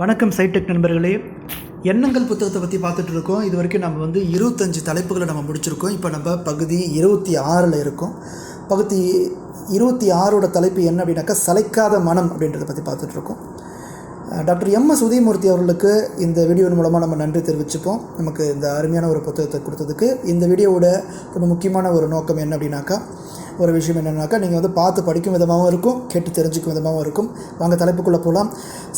வணக்கம் சைடெக் நண்பர்களே. எண்ணங்கள் புத்தகத்தை பற்றி பார்த்துட்டு இருக்கோம். இது வரைக்கும் நம்ம வந்து இருபத்தஞ்சு தலைப்புகளை நம்ம முடிச்சிருக்கோம். இப்போ நம்ம பகுதி இருபத்தி ஆறில் இருக்கோம். பகுதி இருபத்தி ஆறோட தலைப்பு என்ன அப்படின்னாக்கா சளைக்காத மனம் அப்படின்றத பற்றி பார்த்துட்ருக்கோம் டாக்டர் எம் எஸ் உதயமூர்த்தி அவர்களுக்கு இந்த வீடியோ மூலமாக நம்ம நன்றி தெரிவிச்சுப்போம். நமக்கு இந்த அருமையான ஒரு புத்தகத்தை கொடுத்ததுக்கு இந்த வீடியோவோட ரொம்ப முக்கியமான ஒரு நோக்கம் என்ன அப்படின்னாக்கா ஒரு விஷயம் என்னென்னாக்கா நீங்கள் வந்து பார்த்து படிக்கும் விதமாகவும் இருக்கும் கேட்டு தெரிஞ்சுக்கும் விதமாகவும் இருக்கும். வாங்க தலைப்புக்குள்ளே போகலாம்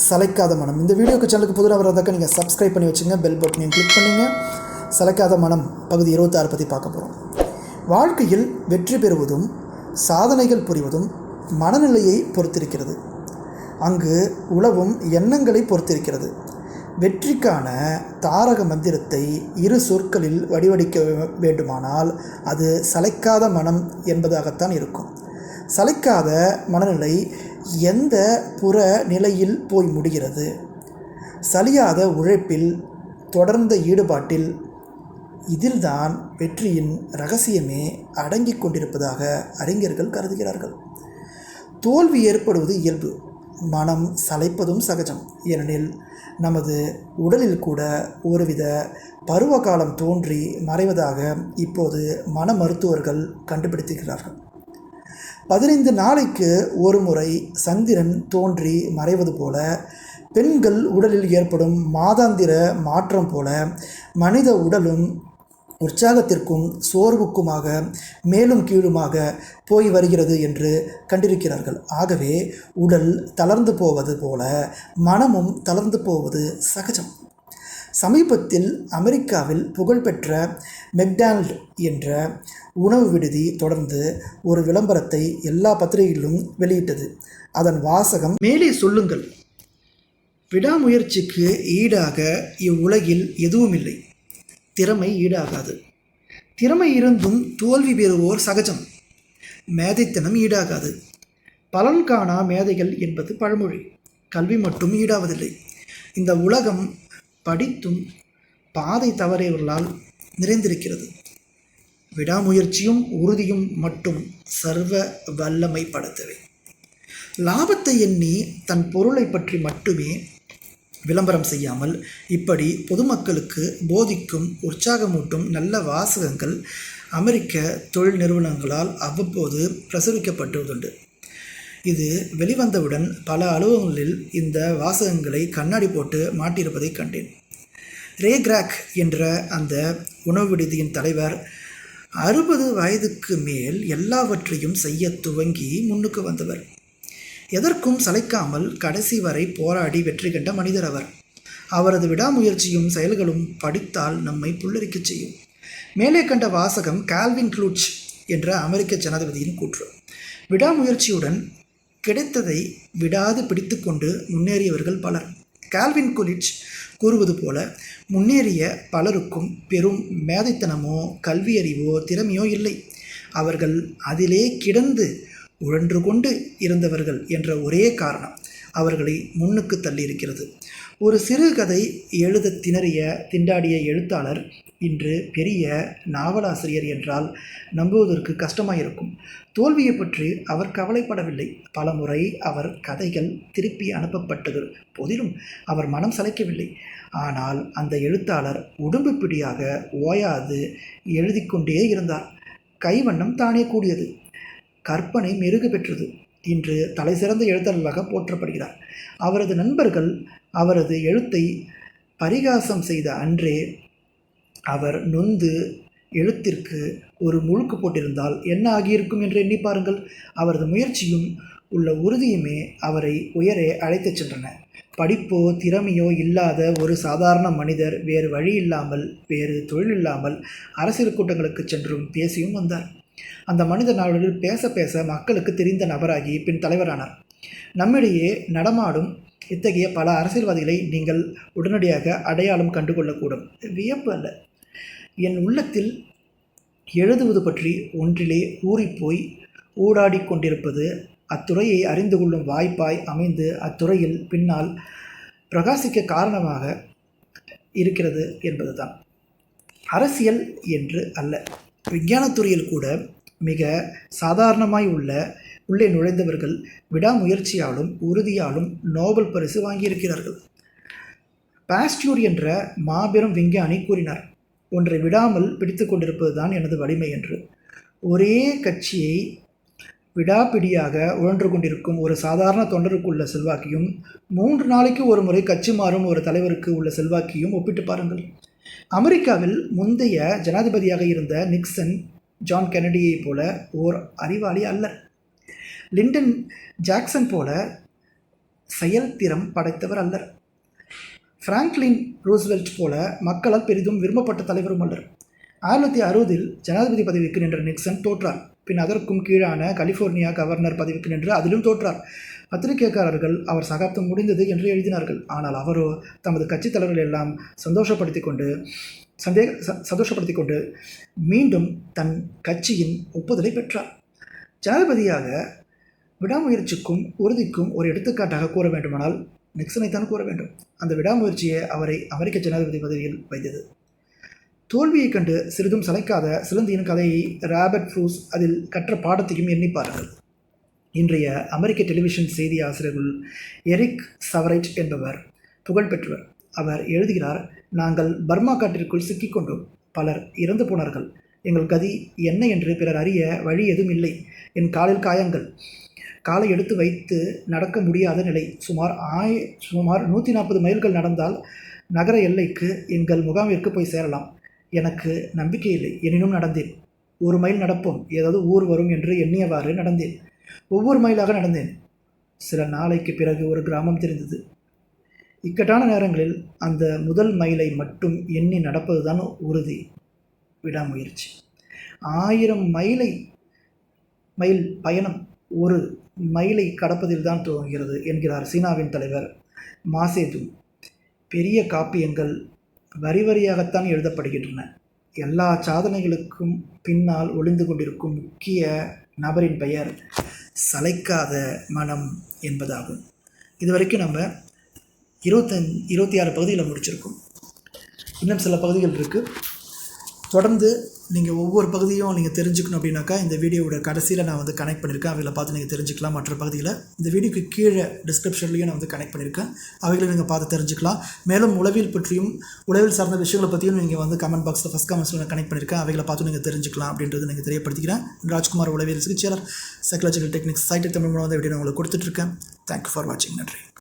சலைக்காத மனம். இந்த வீடியோக்கு சேனலுக்கு புதுராக வர்றதாக்க நீங்கள் சப்ஸ்கிரைப் பண்ணி வச்சுங்க பெல் பட்டனையும் கிளிக் பண்ணுங்க. சலைக்காத மனம் பகுதி இருபத்தாறு பற்றி பார்க்க போகிறோம் வாழ்க்கையில் வெற்றி பெறுவதும் சாதனைகள் புரிவதும் மனநிலையை பொறுத்திருக்கிறது. அங்கு உழவும் எண்ணங்களை பொறுத்திருக்கிறது. வெற்றிக்கான தாரக மந்திரத்தை இரு சொற்களில் வடிவடிக்க வே- வேண்டுமானால் அது சளைக்காத மனம் என்பதாகத்தான் இருக்கும். சளைக்காத மனநிலை எந்த புற நிலையில் போய் முடிகிறது? சலியாத உழைப்பில் தொடர்ந்த ஈடுபாட்டில் இதில்தான் வெற்றியின் ரகசியமே அடங்கிக் கொண்டிருப்பதாக அறிஞர்கள் கருதுகிறார்கள். தோல்வி ஏற்படுவது இயல்பு. மனம் சளைப்பதும் சகஜம். ஏனெனில் நமது உடலில் கூட ஒருவித பருவ காலம் தோன்றி மறைவதாக இப்போது மன மருத்துவர்கள் கண்டுபிடித்திருக்கிறார்கள். பதினைந்து நாளைக்கு ஒரு முறை சந்திரன் தோன்றி மறைவது போல பெண்கள் உடலில் ஏற்படும் மாதாந்திர மாற்றம் போல மனித உடலும் உற்சாகத்திற்கும் சோர்வுக்குமாக மேலும் கீழுமாக போய் வருகிறது என்று கண்டிருக்கிறார்கள். ஆகவே உடல் தளர்ந்து போவது போல மனமும் தளர்ந்து போவது சகஜம். சமீபத்தில் அமெரிக்காவில் புகழ்பெற்ற மெக்டானல்ட் என்ற உணவு விடுதி தொடர்ந்து ஒரு விளம்பரத்தை எல்லா பத்திரிகைகளிலும் வெளியிட்டது. அதன் வாசகம் மேலே சொல்லுங்கள். விடாமுயற்சிக்கு ஈடாக இவ்வுலகில் எதுவும் இல்லை திறமை ஈடாகாது. திறமை இருந்தும் தோல்வி பெறுவோர் சகஜம். மேதைத்தனம் ஈடாகாது. பலன் காணா மேதைகள் என்பது பழமொழி. கல்வி மட்டும் ஈடாவதில்லை. இந்த உலகம் படித்தும் பாதை தவறியவர்களால் நிறைந்திருக்கிறது. விடாமுயற்சியும் உறுதியும் மட்டும் சர்வ வல்லமை படைத்தவை லாபத்தை எண்ணி தன் பொருளை பற்றி மட்டுமே விளம்பரம் செய்யாமல் இப்படி பொதுமக்களுக்கு போதிக்கும் உற்சாகமூட்டும் நல்ல வாசகங்கள் அமெரிக்க தொழில் நிறுவனங்களால் அவ்வப்போது பிரசுரிக்கப்பட்டுவதுண்டு இது வெளிவந்தவுடன் பல அலுவலகங்களில் இந்த வாசகங்களை கண்ணாடி போட்டு மாட்டியிருப்பதை கண்டேன். ரே கிராக் என்ற அந்த உணவு விடுதியின் தலைவர் அறுபது வயதுக்கு மேல் எல்லாவற்றையும் செய்ய துவங்கி முன்னுக்கு வந்தவர். எதற்கும் சளைக்காமல் கடைசி வரை போராடி வெற்றி கண்ட மனிதர் அவர். அவரது விடாமுயற்சியும் செயல்களும் படித்தால் நம்மை புல்லரிக்கச் செய்யும். மேலே கண்ட வாசகம் கால்வின் க்ளூச் என்ற அமெரிக்க ஜனாதிபதியின் கூற்று. விடாமுயற்சியுடன் கிடைத்ததை விடாது பிடித்துக்கொண்டு முன்னேறியவர்கள் பலர். கால்வின் குலிச் கூறுவது போல முன்னேறிய பலருக்கும் பெரும் மேதைத்தனமோ கல்வியறிவோ திறமையோ இல்லை. அவர்கள் அதிலே கிடந்து உழன்று கொண்டு இருந்தவர்கள் என்ற ஒரே காரணம் அவர்களை முன்னுக்கு தள்ளியிருக்கிறது. ஒரு சிறு கதை எழுத திணறிய திண்டாடிய எழுத்தாளர் இன்று பெரிய நாவலாசிரியர் என்றால் நம்புவதற்கு கஷ்டமாயிருக்கும். தோல்வியை பற்றி அவர் கவலைப்படவில்லை. பலமுறை அவர் கதைகள் திருப்பி அனுப்பப்பட்டது. போதிலும் அவர் மனம் சளைக்கவில்லை. ஆனால் அந்த எழுத்தாளர் உடம்பு பிடியாக ஓயாது எழுதி கொண்டே இருந்தார். கைவண்ணம் தானே கூடியது. கற்பனை மெருகு பெற்றது. இன்று தலைசிறந்த எழுத்தாளராக போற்றப்படுகிறார். அவரது நண்பர்கள் அவரது எழுத்தை பரிகாசம் செய்த அன்றே அவர் நொந்து எழுத்திற்கு ஒரு முழுக்கு போட்டிருந்தால் என்ன ஆகியிருக்கும் என்று எண்ணி பாருங்கள். அவரது முயற்சியும் உள்ள உறுதியுமே அவரை உயரே அழைத்துச் சென்றன. படிப்போ திறமையோ இல்லாத ஒரு சாதாரண மனிதர் வேறு வழி இல்லாமல் வேறு தொழில் இல்லாமல் அரசியல் கூட்டங்களுக்கு சென்றும் பேசியும் வந்தார். அந்த மனித நாளில் பேச பேச மக்களுக்கு தெரிந்த நபராகி பின் தலைவரானார். நம்மிடையே நடமாடும் இத்தகைய பல அரசியல்வாதிகளை நீங்கள் உடனடியாக அடையாளம் கண்டுகொள்ளக்கூடும். வியப்பு அல்ல. என் உள்ளத்தில் எழுதுவது பற்றி ஒன்றிலே ஊறிப்போய் ஊடாடிக்கொண்டிருப்பது அத்துறையை அறிந்து கொள்ளும் வாய்ப்பாய் அமைந்து அத்துறையில் பின்னால் பிரகாசிக்க காரணமாக இருக்கிறது என்பதுதான். அரசியல் என்று அல்ல. விஞ்ஞானத்துறையில் கூட மிக சாதாரணமாய் உள்ள உள்ளே நுழைந்தவர்கள் விடாமுயற்சியாலும் உறுதியாலும் நோபல் பரிசு வாங்கியிருக்கிறார்கள். பாஸ்டியூர் என்ற மாபெரும் விஞ்ஞானி கூறினார் ஒன்றை விடாமல் பிடித்து கொண்டிருப்பதுதான் எனது வலிமை என்று. ஒரே கட்சியை விடாப்பிடியாக உழன்று கொண்டிருக்கும் ஒரு சாதாரண தொண்டருக்குள்ள செல்வாக்கியும் மூன்று நாளைக்கு ஒரு முறை கட்சி மாறும் ஒரு தலைவருக்கு உள்ள செல்வாக்கியும் ஒப்பிட்டு பாருங்கள். அமெரிக்காவில் முந்தைய ஜனாதிபதியாக இருந்த நிக்சன் ஜான் கெனடியைப் போல ஓர் அறிவாளி அல்லர் லிண்டன் ஜாக்சன் போல செயல்திறம் படைத்தவர் அல்லர் ஃப்ராங்க்லின் ரூஸ்வெல்ட் போல மக்களால் பெரிதும் விரும்பப்பட்ட தலைவரும் அல்லர். ஆயிரத்தி அறுபதில் ஜனாதிபதி பதவிக்கு நின்ற நிக்சன் தோற்றார். பின் அதற்கும் கீழான கலிஃபோர்னியா கவர்னர் பதவிக்கு நின்று அதிலும் தோற்றார். பத்திரிகைக்காரர்கள் அவர் சகாப்தம் முடிந்தது என்று எழுதினார்கள். ஆனால் அவரோ தமது கட்சித் தலைவர்கள் எல்லாம் சந்தோஷப்படுத்தி கொண்டு சந்தேக ச- சந்தோஷப்படுத்தி கொண்டு மீண்டும் தன் கட்சியின் ஒப்புதலை பெற்றார். ஜனாதிபதியாக விடாமுயற்சிக்கும் உறுதிக்கும் ஒரு எடுத்துக்காட்டாக கூற வேண்டுமானால் நிக்சனைத்தான் கூற வேண்டும். அந்த விடாமுயற்சியை அவரை அமெரிக்க ஜனாதிபதி பதவியில் வைத்தது. தோல்வியைக் கண்டு சிறிதும் சளைக்காத சிலந்தியின் கதையை ராபர்ட் ஃப்ரூஸ் அதில் கற்ற பாடத்தையும் எண்ணி பாருங்கள். இன்றைய அமெரிக்க டெலிவிஷன் செய்தி ஆசிரியர்கள் எரிக் சவரைட் என்பவர் புகழ்பெற்றவர். அவர் எழுதுகிறார் நாங்கள் பர்மா காட்டிற்குள் சிக்கிக்கொண்டோம். பலர் இறந்து போனார்கள். எங்கள் கதி என்ன என்று பிறர் அறிய வழி எதுவும் இல்லை. என் காலில் காயங்கள். காலை எடுத்து வைத்து நடக்க முடியாத நிலை. சுமார் ஆய் சுமார் நூற்றி நாற்பது மைல்கள் நடந்தால் நகர எல்லைக்கு எங்கள் முகாமிற்கு போய் சேரலாம். எனக்கு நம்பிக்கை இல்லை. எனினும் நடந்தேன். ஒரு மைல் நடப்போம். ஏதாவது ஊர் வரும் என்று எண்ணியவாறு நடந்தேன். ஒவ்வொரு மைலாக நடந்தேன். சில நாளைக்கு பிறகு ஒரு கிராமம் தெரிந்தது. இக்கட்டான நேரங்களில் அந்த முதல் மைலை மட்டும் எண்ணி நடப்பதுதான் உறுதி. விடாமுயற்சி. ஆயிரம் மைலை மைல் பயணம் ஒரு மைலை கடப்பதில் தான் துவங்குகிறது என்கிறார் சீனாவின் தலைவர் மாசேதும். பெரிய காப்பியங்கள் வரி வரியாகத்தான் எழுதப்படுகின்றன. எல்லா சாதனைகளுக்கும் பின்னால் ஒளிந்து கொண்டிருக்கும் முக்கிய நபரின் பெயர் சளைக்காத மனம் என்பதாகும். இதுவரைக்கும் நம்ம இருபத்தஞ் இருபத்தி ஆறு பகுதிகளை முடிச்சிருக்கோம். இன்னும் சில பகுதிகள் இருக்குது தொடர்ந்து நீங்கள் ஒவ்வொரு பகுதியும் நீங்கள் தெரிஞ்சுக்கணும் அப்படின்னாக்கா இந்த வீடியோவோட கடைசியில் நான் வந்து கனெக்ட் பண்ணியிருக்கேன் அவைகளை பார்த்து நீங்கள் தெரிஞ்சுக்கலாம் மற்ற பகுதியில். இந்த வீடியோக்கு கீழே டிஸ்கிரிப்ஷன்லையும் நான் வந்து கனெக்ட் பண்ணியிருக்கேன் அவைகளை நீங்கள் பார்த்து தெரிஞ்சுக்கலாம். மேலும் உளவியல் பற்றியும் உளவியல் சார்ந்த விஷயங்களை பற்றியும் நீங்கள் வந்து கமெண்ட் பாக்ஸில் ஃபஸ்ட் கமெண்ட்ஸில் நான் கனெக்ட் பண்ணியிருக்கேன் அவைகளை பார்த்து நீங்கள் தெரிஞ்சுக்கலாம் அப்படின்றது நீங்கள் தெரியப்படுத்திக்கிறேன். ராஜ்குமார் உளவியல் சிகிச்சையாளர் சைக்காலஜிக்கல் டெக்னிக்ஸ் சைட்டு தமிழ் மூலம் வந்து வீடியோ நான் உங்களுக்கு கொடுத்துட்ருக்கேன் தேங்க்யூ ஃபார் வாட்சிங் நன்றி.